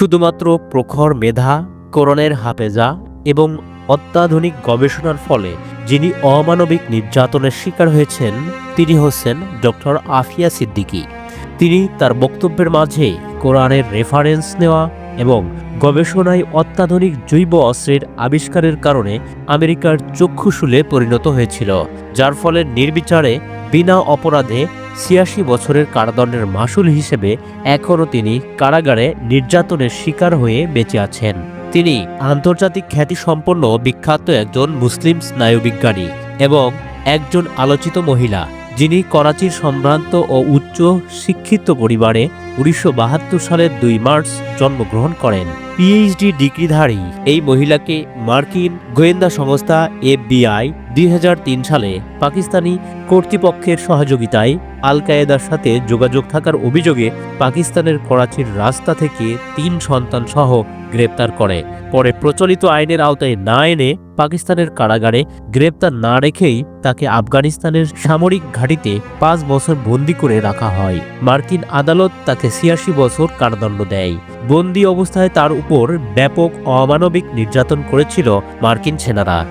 শুধুমাত্র প্রখর মেধা, কোরআনের হাফেজা এবং অত্যাধুনিক গবেষণার ফলে যিনি অমানবিক নির্যাতনের শিকার হয়েছেন, তিনি হচ্ছেন ডক্টর আফিয়া সিদ্দিকী। তিনি তার বক্তব্যের মাঝে কোরআনের রেফারেন্স নেওয়া এবং গবেষণায় অত্যাধুনিক জৈব অস্ত্রের আবিষ্কারের কারণে আমেরিকার চক্ষুশূলে পরিণত হয়েছিল, যার ফলে নির্বিচারে বিনা অপরাধে ছিয়াশি বছরের কারাদণ্ডের মাসুল হিসেবে এখনও তিনি কারাগারে নির্যাতনের শিকার হয়ে বেঁচে আছেন। তিনি আন্তর্জাতিক খ্যাতি সম্পন্ন বিখ্যাত একজন মুসলিম স্নায়ুবিজ্ঞানী এবং একজন আলোচিত মহিলা, যিনি করাচির সম্ভ্রান্ত ও উচ্চ শিক্ষিত পরিবারে উনিশশো সালের দুই মার্চ জন্মগ্রহণ করেন। পিএইচডি ডিগ্রিধারী এই মহিলাকে মার্কিন গোয়েন্দা সংস্থা এফবিআই দুই সালে পাকিস্তানি কর্তৃপক্ষের সহযোগিতায় আল কায়েদার সাথে যোগাযোগ থাকার অভিযোগে পাকিস্তানের করাচির রাস্তা থেকে তিন সন্তান সহ গ্রেপ্তার করে। পরে প্রচলিত আইনের আওতায় না এনে পাকিস্তানের কারাগারে গ্রেপ্তার না রেখেই তাকে আফগানিস্তানের সামরিক ঘাঁটিতে পাঁচ বছর বন্দি করে রাখা হয়। মার্কিন আদালত তাকে ছিয়াশি বছর কারাদণ্ড দেয়। বন্দি অবস্থায় তার উপর ব্যাপক অমানবিক নির্যাতন করেছিল মার্কিন সেনারা।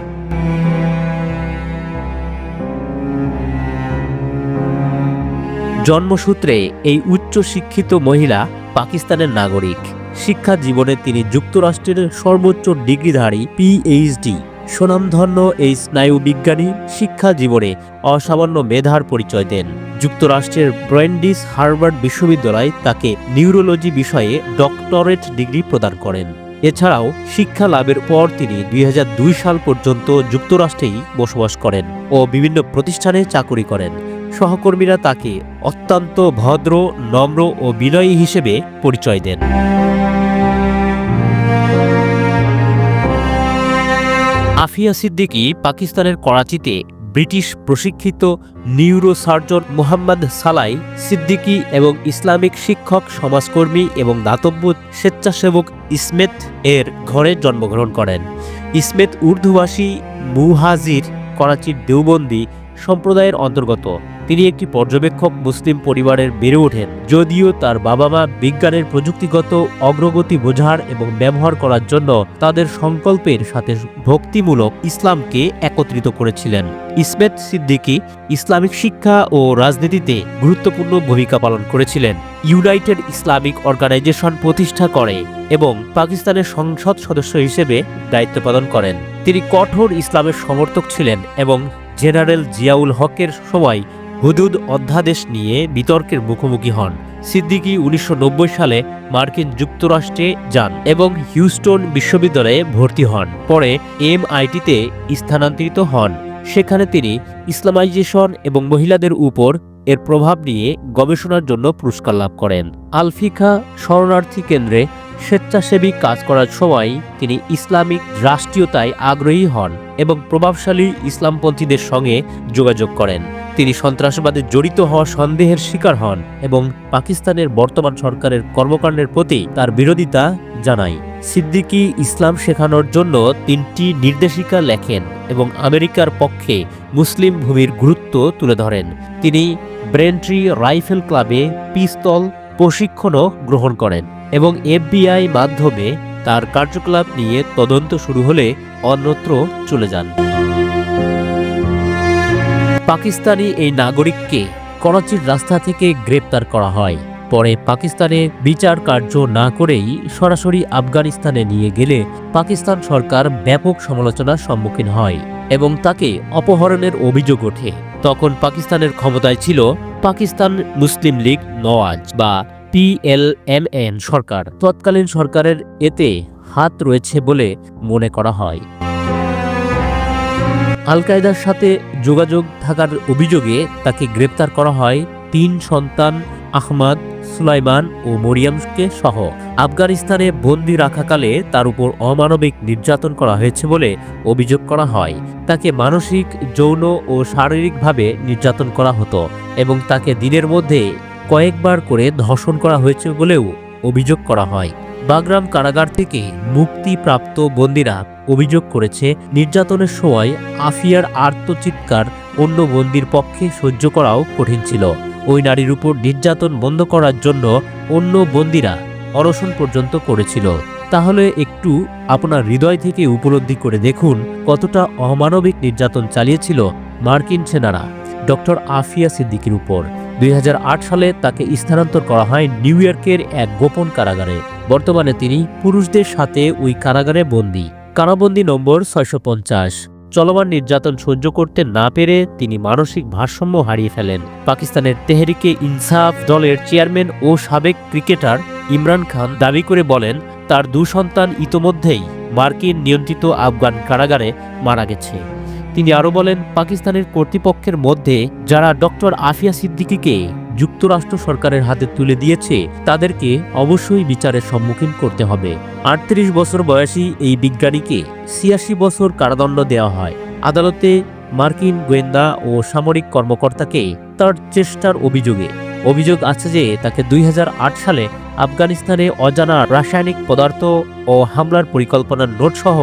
জন্মসূত্রে এই উচ্চ শিক্ষিত মহিলা পাকিস্তানের নাগরিক। শিক্ষা জীবনে তিনি যুক্তরাষ্ট্রের সর্বোচ্চ ডিগ্রিধারী পিএইচডি সুনামধন্য এই স্নায়ু বিজ্ঞানী শিক্ষা জীবনে অসামান্য মেধার পরিচয় দেন। যুক্তরাষ্ট্রের ব্রেন্ডিস হার্ভার্ড বিশ্ববিদ্যালয় তাকে নিউরোলজি বিষয়ে ডক্টরেট ডিগ্রি প্রদান করেন। এছাড়াও শিক্ষা লাভের পর তিনি দুই হাজার দুই সাল পর্যন্ত যুক্তরাষ্ট্রেই বসবাস করেন ও বিভিন্ন প্রতিষ্ঠানে চাকুরি করেন। সহকর্মীরা তাকে অত্যন্ত ভদ্র, নম্র ও বিনয়ী হিসেবে পরিচয় দেন। আফিয়া সিদ্দিকী পাকিস্তানের করাচিতে ব্রিটিশ প্রশিক্ষিত নিউরোসার্জন মোহাম্মদ সালাই সিদ্দিকী এবং ইসলামিক শিক্ষক, সমাজকর্মী এবং দাতব্য স্বেচ্ছাসেবক ইসমেত এর ঘরে জন্মগ্রহণ করেন। ইসমেত উর্দুভাষী মুহাজির করাচির দেওবন্দি সম্প্রদায়ের অন্তর্গত। তিনি একটি পর্যবেক্ষক মুসলিম পরিবারের বেড়ে ওঠেন। যদিও তার বাবা মা বিজ্ঞানের প্রযুক্তিগত অগ্রগতি বোঝার এবং ব্যবহার করার জন্য তাদের সংকল্পের সাথে ভক্তিমূলক ইসলামকে একত্রিত করেছিলেন। ইসমেত সিদ্দিকী ইসলামিক শিক্ষা ও রাজনীতিতে গুরুত্বপূর্ণ ভূমিকা পালন করেছিলেন। ইউনাইটেড ইসলামিক অর্গানাইজেশন প্রতিষ্ঠা করে এবং পাকিস্তানের সংসদ সদস্য হিসেবে দায়িত্ব পালন করেন। তিনি কঠোর ইসলামের সমর্থক ছিলেন এবং জেনারেল জিয়াউল হকের সময় হুদুদ অধ্যাদেশ নিয়ে বিতর্কের মুখোমুখি হন। সিদ্দিকী উনিশশো সালে মার্কিন যুক্তরাষ্ট্রে যান এবং হিউস্টন বিশ্ববিদ্যালয়ে ভর্তি হন। পরে এমআইটিতে স্থানান্তরিত হন। সেখানে তিনি ইসলামাইজেশন এবং মহিলাদের উপর এর প্রভাব নিয়ে গবেষণার জন্য পুরস্কার লাভ করেন। আলফিকা শরণার্থী কেন্দ্রে স্বেচ্ছাসেবী কাজ করার সময় তিনি ইসলামিক রাষ্ট্রীয়তায় আগ্রহী হন এবং প্রভাবশালী ইসলামপন্থীদের সঙ্গে যোগাযোগ করেন। তিনি সন্ত্রাসবাদে জড়িত হওয়া সন্দেহের শিকার হন এবং পাকিস্তানের বর্তমান সরকারের কর্মকাণ্ডের প্রতি তার বিরোধিতা জানায়। সিদ্দিকী ইসলাম শেখানোর জন্য তিনটি নির্দেশিকা লেখেন এবং আমেরিকার পক্ষে মুসলিম ভূমির গুরুত্ব তুলে ধরেন। তিনি ব্রেন্ট্রি রাইফেল ক্লাবে পিস্তল প্রশিক্ষণও গ্রহণ করেন এবং এফবিআই মাধ্যমে তার কার্যকলাপ নিয়ে তদন্ত শুরু হলে অন্যত্র চলে যান। পাকিস্তানি এই নাগরিককে করাচির রাস্তা থেকে গ্রেপ্তার করা হয়। পরে পাকিস্তানে বিচার কার্য না করেই সরাসরি আফগানিস্তানে নিয়ে গেলে পাকিস্তান সরকার ব্যাপক সমালোচনার সম্মুখীন হয় এবং তাকে অপহরণের অভিযোগ ওঠে। তখন পাকিস্তানের ক্ষমতায় ছিল পাকিস্তান মুসলিম লীগ নওয়াজ বা পিএলএমএন সরকার। তৎকালীন সরকারের এতে হাত রয়েছে বলে মনে করা হয়। আল কায়দার সাথে যোগাযোগ থাকার অভিযোগে তাকে গ্রেপ্তার করা হয় তিন সন্তান, আহমদ, সুলাইমান ও মরিয়ামকে সহ। আফগানিস্তানে বন্দি রাখাকালে তার উপর অমানবিক নির্যাতন করা হয়েছে বলে অভিযোগ করা হয়। তাকে মানসিক, যৌন ও শারীরিকভাবে নির্যাতন করা হতো এবং তাকে দিনের মধ্যে কয়েকবার করে ধর্ষণ করা হয়েছে বলেও অভিযোগ করা হয়। বাগরাম কারাগার থেকে মুক্তিপ্রাপ্ত বন্দিরা অভিযোগ করেছে, নির্যাতনের সময় আফিয়ার আর্তচিৎকার অন্য বন্দির পক্ষে সহ্য করাও কঠিন ছিল। ওই নারীর উপর নির্যাতন বন্ধ করার জন্য অন্য বন্দিরা অনশন পর্যন্ত করেছিল। তাহলে একটু আপনার হৃদয় থেকে উপলব্ধি করে দেখুন কতটা অমানবিক নির্যাতন চালিয়েছিল মার্কিন সেনারা। ডক্টর আফিয়া সিদ্দিকির উপর। দুই হাজার আট সালে তাকে স্থানান্তর করা হয় নিউ ইয়র্কের এক গোপন কারাগারে। বর্তমানে তিনি পুরুষদের সাথে ওই কারাগারে বন্দী। কারাবন্দী নম্বর ছয়শো পঞ্চাশ। চলমান নির্যাতন সহ্য করতে না পেরে তিনি মানসিক ভারসাম্য হারিয়ে ফেলেন। পাকিস্তানের তেহরিকে ইনসাফ দলের চেয়ারম্যান ও সাবেক ক্রিকেটার ইমরান খান দাবি করে বলেন, তার দু সন্তান ইতোমধ্যেই মার্কিন নিয়ন্ত্রিত আফগান কারাগারে মারা গেছে। তিনি আরও বলেন, পাকিস্তানের কর্তৃপক্ষের মধ্যে যারা ডক্টর আফিয়া সিদ্দিকিকে যুক্তরাষ্ট্র সরকারের হাতে তুলে দিয়েছে, তাদেরকে অবশ্যই বিচারের সম্মুখীন করতে হবে। আটত্রিশ বছর বয়সী এই বিজ্ঞানীকে ছিয়াশি বছর কারাদণ্ড দেওয়া হয়। আদালতে মার্কিন গোয়েন্দা ও সামরিক কর্মকর্তাকে তার চেষ্টার অভিযোগে। অভিযোগ আছে যে তাকে দুই হাজার আট সালে আফগানিস্তানে অজানা রাসায়নিক পদার্থ ও হামলার পরিকল্পনার নোটসহ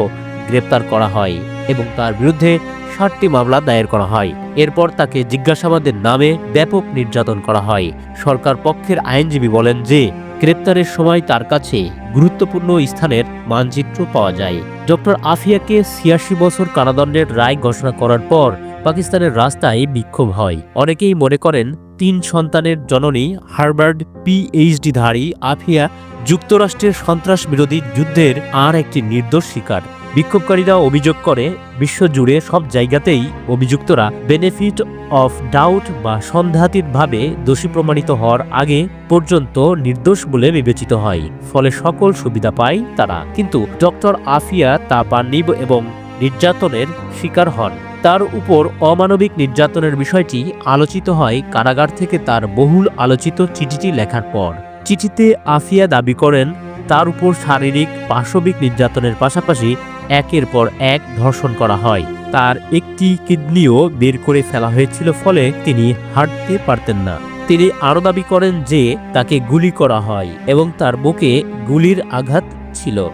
গ্রেপ্তার করা হয় এবং তার বিরুদ্ধে ষাটটি মামলা দায়ের করা হয়। এরপর তাকে জিজ্ঞাসাবাদের নামে ব্যাপক নির্যাতন করা হয়। সরকার পক্ষের আইনজীবী বলেন যে, গ্রেপ্তারের সময় তার কাছে গুরুত্বপূর্ণ স্থানের মানচিত্র পাওয়া যায়। ডক্টর আফিয়াকে ছিয়াশি বছর কারাদণ্ডের রায় ঘোষণা করার পর পাকিস্তানের রাস্তায় বিক্ষোভ হয়। অনেকেই মনে করেন, তিন সন্তানের জননী হার্ভার্ড পিএইচডিধারী আফিয়া যুক্তরাষ্ট্রের সন্ত্রাস বিরোধী যুদ্ধের আর একটি নির্দোষ শিকার। বিক্ষোভকারীরা অভিযোগ করে, বিশ্বজুড়ে সব জায়গাতেই অভিযুক্তরা বেনিফিট অফ ডাউট বা সন্দেহাতীতভাবে দোষী প্রমাণিত হওয়ার আগে পর্যন্ত নির্দোষ বলে বিবেচিত হয়। ফলে সকল সুবিধা পায় তারা। কিন্তু ডক্টর আফিয়া তা পাননি এবং নির্যাতনের শিকার হন। তার উপর অমানবিক নির্যাতনের বিষয়টি আলোচিত হয় কারাগার থেকে তার বহুল আলোচিত চিঠিটি লেখার পর। চিঠিতে আফিয়া দাবি করেন, তার উপর শারীরিক, পাশবিক নির্যাতনের পাশাপাশি একের পর এক ধর্ষণ করা হয়। তার একটি কিডনিও বের করে ফেলা হয়েছিল ফলে তিনি হাঁটতে পারতেন না। তিনি আরও দাবি করেন যে তাকে গুলি করা হয় এবং তার বুকে গুলির আঘাত ছিল।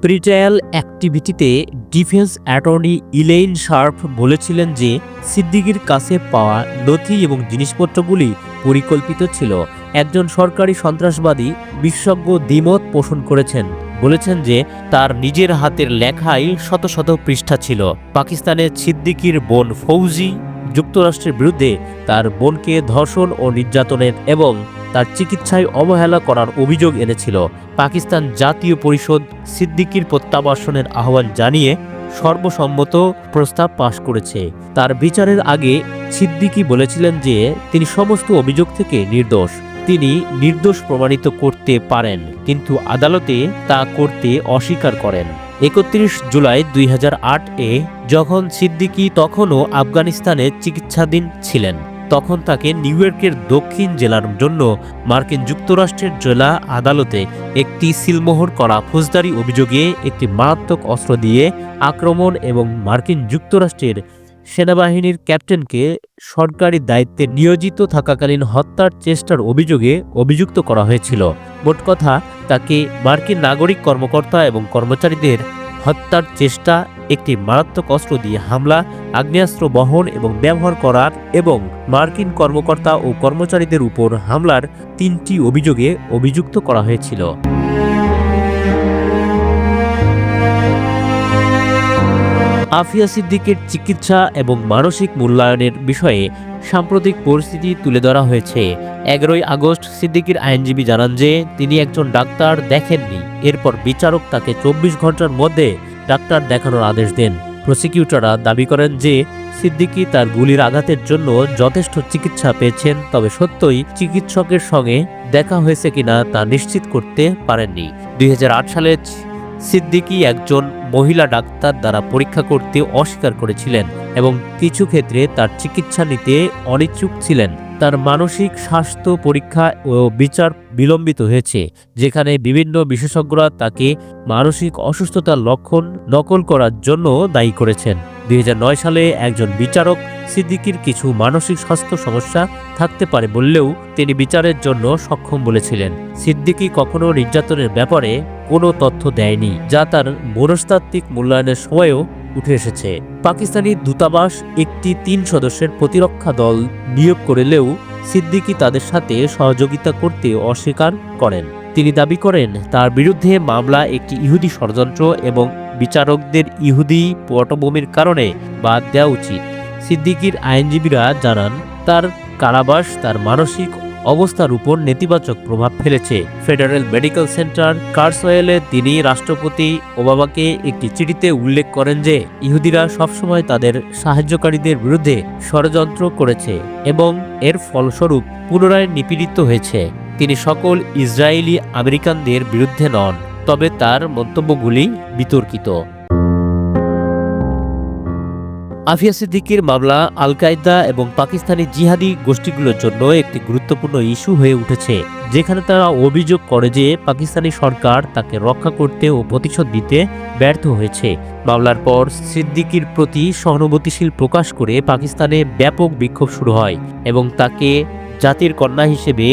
প্রিট্রায়াল অ্যাক্টিভিটিতে ডিফেন্স অ্যাটর্নি ইলেইন শার্প বলেছিলেন যে সিদ্দিকির কাছে পাওয়া নথি এবং জিনিসপত্রগুলি পরিকল্পিত ছিল। একজন সরকারি সন্ত্রাসবাদী বিশেষজ্ঞ দ্বিমত পোষণ করেছেন। বলেছেন যে, তার নিজের হাতের লেখাই শত শত পৃষ্ঠা ছিল। পাকিস্তানের সিদ্দিকির বোন ফৌজি যুক্তরাষ্ট্রের বিরুদ্ধে তার বোনকে ধর্ষণ ও নির্যাতনের এবং তার চিকিৎসায় অবহেলা করার অভিযোগ এনেছিল। পাকিস্তান জাতীয় পরিষদ সিদ্দিকির প্রত্যাবাসনের আহ্বান জানিয়ে সর্বসম্মত প্রস্তাব পাশ করেছে। তার বিচারের আগে সিদ্দিকি বলেছিলেন যে, তিনি সমস্ত অভিযোগ থেকে নির্দোষ। তিনি নির্দোষ প্রমাণিত করতে পারেন, কিন্তু আদালতে তা করতে অস্বীকার করেন। একত্রিশ জুলাই দুই হাজার আট এ যখন সিদ্দিকি তখনও আফগানিস্তানে চিকিৎসাধীন ছিলেন। তখন তাকে নিউ ইয়র্কের দক্ষিণ জেলার জন্য মার্কিন যুক্তরাষ্ট্রের জেলা আদালতে একটি সিলমোহর করা ফৌজদারি অভিযোগে একটি মারাত্মক অস্ত্র দিয়ে আক্রমণ এবং মার্কিন যুক্তরাষ্ট্রের সেনাবাহিনীর ক্যাপ্টেনকে সরকারি দায়িত্বে নিয়োজিত থাকাকালীন হত্যার চেষ্টার অভিযোগে অভিযুক্ত করা হয়েছিল। মোট কথা, তাকে মার্কিন নাগরিক কর্মকর্তা এবং কর্মচারীদের হত্যার চেষ্টা একটি মারাত্মক অস্ত্র দিয়ে হামলা, আগ্নেয়াস্ত্র বহন এবং ব্যবহার করার এবং মার্কিন কর্মকর্তা ও কর্মচারীদের উপর হামলার তিনটি অভিযোগে অভিযুক্ত করা হয়েছিল। আফিয়া সিদ্দিকের চিকিৎসা এবং মানসিক মূল্যায়নের বিষয়ে সাম্প্রতিক পরিস্থিতি তুলে ধরা হয়েছে। এগারোই আগস্ট সিদ্দিকির আইনজীবী জানান যে, তিনি একজন ডাক্তার দেখেননি। এরপর বিচারক তাকে চব্বিশ ঘণ্টার মধ্যে ডাক্তার দেখানোর আদেশ দেন। প্রসিকিউটররা দাবি করেন যে, সিদ্দিকি তার গুলির আঘাতের জন্য যথেষ্ট চিকিৎসা পেয়েছেন, তবে সত্যই চিকিৎসকের সঙ্গে দেখা হয়েছে কিনা তা নিশ্চিত করতে পারেননি। দুই হাজার আট সালে সিদ্দিকি একজন মহিলা ডাক্তার দ্বারা পরীক্ষা করতে অস্বীকার করেছিলেন এবং কিছু ক্ষেত্রে তার চিকিৎসা নিতে অনিচ্ছুক ছিলেন। তার মানসিক স্বাস্থ্য পরীক্ষা ও বিচার বিলম্বিত হয়েছে, যেখানে বিভিন্ন বিশেষজ্ঞরা তাকে মানসিক অসুস্থতার লক্ষণ নকল করার জন্য দায়ী করেছেন। দুই হাজার নয় সালে একজন বিচারক সিদ্দিকির কিছু মানসিক স্বাস্থ্য সমস্যা থাকতে পারে বললেও তিনি বিচারের জন্য সক্ষম বলেছিলেন। সিদ্দিকি কখনো নির্যাতনের ব্যাপারে কোনো তথ্য দেয়নি, যা তার মনস্তাত্ত্বিক মূল্যায়নের সময়ও উঠে এসেছে। পাকিস্তানি দূতাবাস একটি তিন সদস্যের প্রতিরক্ষা দল নিয়োগ করলেও সিদ্দিকী তাদের সাথে সহযোগিতা করতে অস্বীকার করেন। তিনি দাবি করেন, তার বিরুদ্ধে মামলা একটি ইহুদি ষড়যন্ত্র এবং বিচারকদের ইহুদি পটভূমির কারণে বাদ দেওয়া উচিত। সিদ্দিকির আইনজীবীরা জানান, তার কারাবাস, তার মানসিক অবস্থার উপর নেতিবাচক প্রভাব ফেলেছে। ফেডারেল মেডিকেল সেন্টার কার্সওয়েলে তিনি রাষ্ট্রপতি ওবামাকে একটি চিঠিতে উল্লেখ করেন যে, ইহুদিরা সবসময় তাদের সাহায্যকারীদের বিরুদ্ধে ষড়যন্ত্র করেছে এবং এর ফলস্বরূপ পুনরায় নিপীড়িত হয়েছে। তিনি সকল ইসরায়েলি আমেরিকানদের বিরুদ্ধে নন, তবে তার মন্তব্যগুলি বিতর্কিত। আফিয়া সিদ্দিকির মামলা আল কায়দা এবং পাকিস্তানি জিহাদি গোষ্ঠীগুলোর জন্য একটি গুরুত্বপূর্ণ ইস্যু হয়ে উঠেছে, যেখানে তারা অভিযোগ করে যে পাকিস্তানি সরকার তাকে রক্ষা করতে ও প্রতিশোধ দিতে ব্যর্থ হয়েছে। মামলার পর সিদ্দিকির প্রতি সহানুভূতিশীল প্রকাশ করে পাকিস্তানে ব্যাপক বিক্ষোভ শুরু হয় এবং তাকে জাতির কন্যা হিসেবে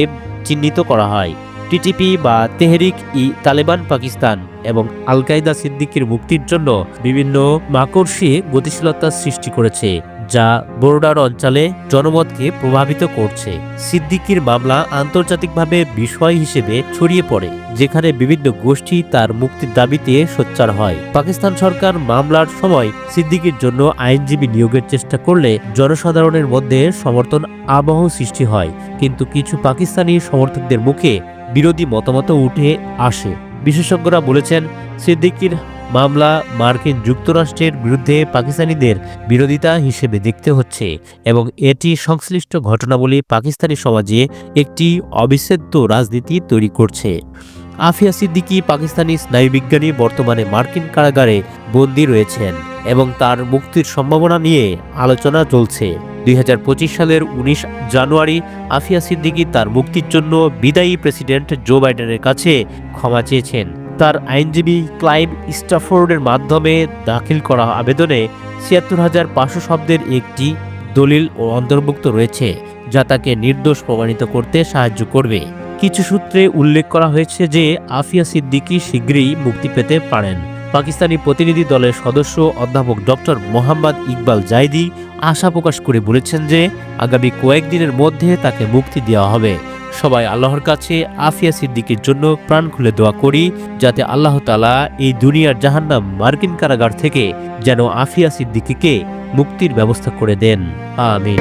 চিহ্নিত করা হয়। টিটিপি বা তেহরিক ই তালেবান পাকিস্তান এবং আল কায়দা সিদ্দিকির মুক্তির জন্য বিভিন্ন মাকড়সি গতিশীলতা সৃষ্টি করেছে, যা বর্ডার অঞ্চলে জনমতকে প্রভাবিত করছে। সিদ্দিকির মামলা আন্তর্জাতিকভাবে বিষয় হিসেবে ছড়িয়ে পড়ে, যেখানে বিভিন্ন গোষ্ঠী তার মুক্তির দাবিতে সোচ্চার হয়। পাকিস্তান সরকার মামলার সময় সিদ্দিকির জন্য আইনজীবী নিয়োগের চেষ্টা করলে জনসাধারণের মধ্যে সমর্থন আবহ সৃষ্টি হয়, কিন্তু কিছু পাকিস্তানি সমর্থকদের মুখে বিরোধী মতামত উঠে আসে। বিশেষজ্ঞরা বলেছেন, সিদ্দিকির মামলা মার্কিন যুক্তরাষ্ট্রের বিরুদ্ধে পাকিস্তানিদের বিরোধিতা হিসেবে দেখতে হচ্ছে এবং এটি সংশ্লিষ্ট ঘটনাবলী পাকিস্তানি সমাজে একটি অবিচ্ছেদ্য রাজনীতি তৈরি করছে। আফিয়া সিদ্দিকি পাকিস্তানি স্নায়ুবিজ্ঞানী বর্তমানে মার্কিন কারাগারে বন্দী রয়েছেন এবং তার মুক্তির সম্ভাবনা নিয়ে আলোচনা চলছে। দুই হাজার পঁচিশ সালের উনিশ জানুয়ারি আফিয়া সিদ্দিকি তার মুক্তির জন্য বিদায়ী প্রেসিডেন্ট জো বাইডেনের কাছে ক্ষমা চেয়েছেন। তার আইনজীবী ক্লাইভ স্টাফোর্ডের মাধ্যমে দাখিল করা আবেদনে ছিয়াত্তর হাজার পাঁচশো শব্দের একটি দলিল ও অন্তর্ভুক্ত রয়েছে, যা তাকে নির্দোষ প্রমাণিত করতে সাহায্য করবে। কিছু সূত্রে উল্লেখ করা হয়েছে যে আফিয়া সিদ্দিকী শীঘ্রই মুক্তি পেতে পারেন। পাকিস্তানি প্রতিনিধি দলের সদস্য অধ্যাপক ডক্টর মোহাম্মদ ইকবাল জাইদি আশা প্রকাশ করে বলেছেন যে, আগামী কয়েকদিনের মধ্যে তাকে মুক্তি দেওয়া হবে। সবাই আল্লাহর কাছে আফিয়া সিদ্দিকের জন্য প্রাণ খুলে দোয়া করি, যাতে আল্লাহ তালা এই দুনিয়ার জাহান্নাম মার্কিন কারাগার থেকে যেন আফিয়া সিদ্দিকিকে মুক্তির ব্যবস্থা করে দেন। আমিন।